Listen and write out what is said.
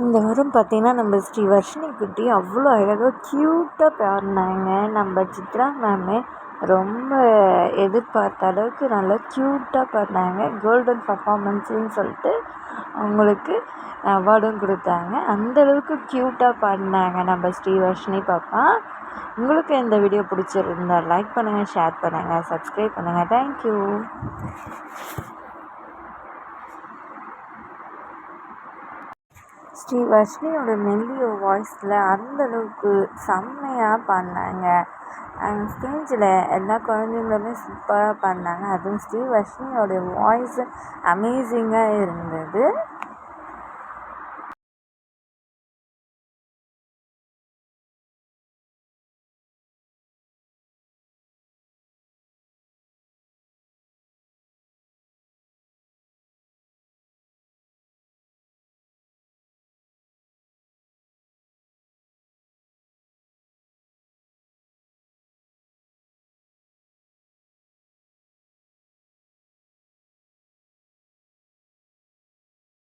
இந்த வாரம் பார்த்தீங்கன்னா நம்ம ஸ்ரீ வர்ஷினி குட்டி அவ்வளோ அழகாக க்யூட்டாக பாடினாங்க. நம்ம சித்ரா மேமு ரொம்ப எதிர்பார்த்த அளவுக்கு நல்லா க்யூட்டாக பாடினாங்க. கோல்டன் பர்ஃபாமன்ஸுன்னு சொல்லிட்டு அவங்களுக்கு அவார்டும் கொடுத்தாங்க. அந்தளவுக்கு க்யூட்டாக பாடினாங்க நம்ம ஸ்ரீ வர்ஷினி பாப்பா. உங்களுக்கு இந்த வீடியோ பிடிச்சிருந்தா லைக் பண்ணுங்கள் ஷேர் பண்ணுங்கள் சப்ஸ்கிரைப் பண்ணுங்கள் தேங்க்யூ ஸ்ரீ வர்ஷினியோட மெல்லிய வாய்ஸில் அந்தளவுக்கு செம்மையாக பாடினாங்க. அண்ட் ஸ்டேஜில் எல்லா குழந்தைங்களுமே சூப்பராக பாடினாங்க. அதுவும் ஸ்ரீ வர்ஷினியோட வாய்ஸு அமேசிங்காக இருந்தது.